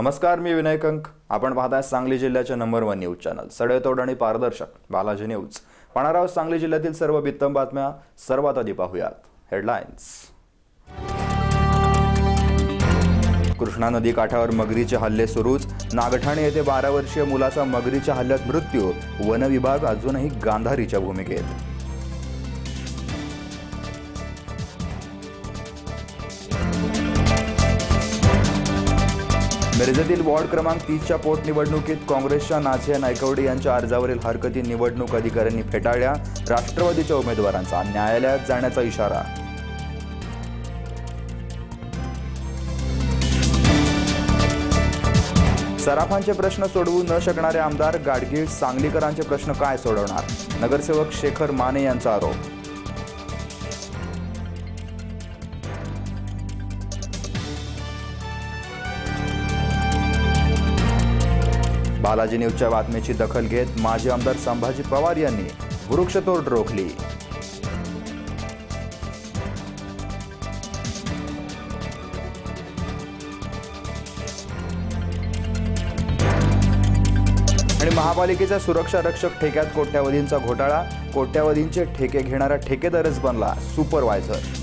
नमस्कार मी विनय कंक. आपण पाहताय सांगली जिल्ह्याच्या नंबर वन न्यूज चॅनल सडेतोड आणि पारदर्शक. बालाजी न्यूज पाहणार सांगली जिल्ह्यातील सर्व बित्तम बातम्या. सर्वात आधी पाहूयात हेडलाईन्स कृष्णा नदी काठावर मगरीचे हल्ले सुरूच. नागठाणे येथे बारा वर्षीय मुलाचा मगरीच्या हल्ल्यात मृत्यू. वनविभाग अजूनही गांधारीच्या भूमिकेत. मिरजेतील वॉर्ड क्रमांक तीसच्या पोटनिवडणुकीत काँग्रेसच्या नाझिया नायकवडे यांच्या अर्जावरील हरकती निवडणूक अधिकाऱ्यांनी फेटाळल्या. राष्ट्रवादीच्या उमेदवारांचा न्यायालयात जाण्याचा इशारा. सराफांचे प्रश्न सोडवू न शकणारे आमदार गाडगीळ सांगलीकरांचे प्रश्न काय सोडवणार? नगरसेवक शेखर माने यांचा आरोप. बालाजी न्यूजच्या बातमीची दखल घेत माजी आमदार संभाजी पवार यांनी वृक्षतोड रोखली. आणि महापालिकेचा सुरक्षा रक्षक ठेक्यात कोट्यावधींचा घोटाळा कोट्यावधींचे ठेके घेणारा ठेकेदारच बनला सुपरवायझर.